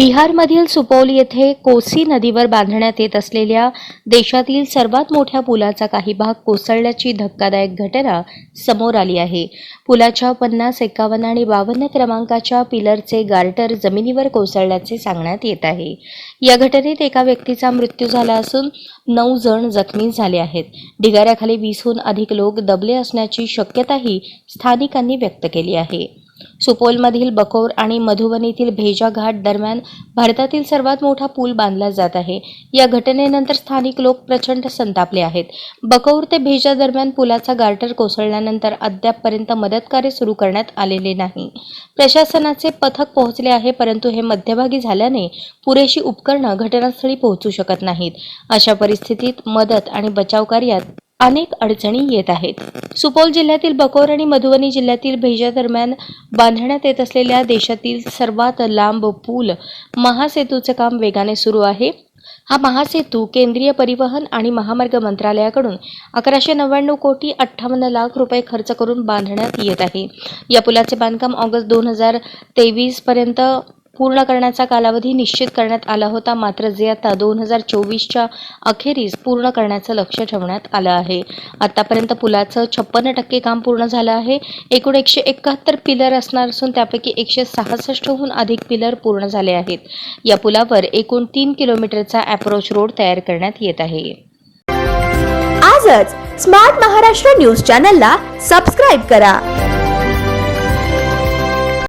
बिहारमधील सुपौल येथे कोसी नदीवर बांधण्यात येत असलेल्या देशातील सर्वात मोठ्या पुलाचा काही भाग कोसळल्याची धक्कादायक घटना समोर आली आहे. पुलाच्या पन्नास एकावन्न आणि बावन्न क्रमांकाच्या पिलरचे गार्टर जमिनीवर कोसळल्याचे सांगण्यात येत आहे. या घटनेत एका व्यक्तीचा मृत्यू झाला असून नऊ जण जखमी झाले आहेत. ढिगाऱ्याखाली वीसहून अधिक लोक दबले असण्याची शक्यताही स्थानिकांनी व्यक्त केली आहे. सुपोलमधील बकौर आणि मधुबनीतील भेजा घाट दरम्यान भारतातील सर्वात मोठा पूल बांधला जात आहे. या घटनेनंतर स्थानिक लोक प्रचंड संतापले आहेत. बकौर ते भेजा दरम्यान पुलाचा गार्टर कोसळल्यानंतर अद्यापपर्यंत मदतकार्य सुरू करण्यात आलेले नाही. प्रशासनाचे पथक पोहोचले आहे परंतु हे मध्यभागी झाल्याने पुरेशी उपकरणं घटनास्थळी पोहोचू शकत नाहीत. अशा परिस्थितीत मदत आणि बचाव कार्यात अनेक अडचणी येत आहेत. सुपौल जिल्ह्यातील बकोर आणि मधुबनी जिल्ह्यातील भेजा दरम्यान बांधण्यात येत असलेल्या देशातील सर्वात लांब पूल महासेतूचं काम वेगाने सुरू आहे. हा महासेतू केंद्रीय परिवहन आणि महामार्ग मंत्रालयाकडून अकराशे नव्याण्णव कोटी अठ्ठावन्न लाख रुपये खर्च करून बांधण्यात येत आहे. या पुलाचे बांधकाम ऑगस्ट दोन हजार तेवीस पर्यंत पूर्ण करण्याचा कालावधी निश्चित करण्यात आला होता. मात्र जे आता दोन हजार चोवीसच्या अखेरीस पूर्ण करण्याचं लक्ष ठेवण्यात आलं आहे. आतापर्यंत पुलाचं छप्पन्न टक्के काम पूर्ण झालं आहे. एकूण एकशे एकाहत्तर पिलर असणार असून त्यापैकी एकशे सहासष्टहून अधिक पिलर पूर्ण झाले आहेत. या पुलावर एकूण तीन किलोमीटरचा अप्रोच रोड तयार करण्यात येत आहे. आजच स्मार्ट महाराष्ट्र न्यूज चॅनलला सबस्क्राईब करा.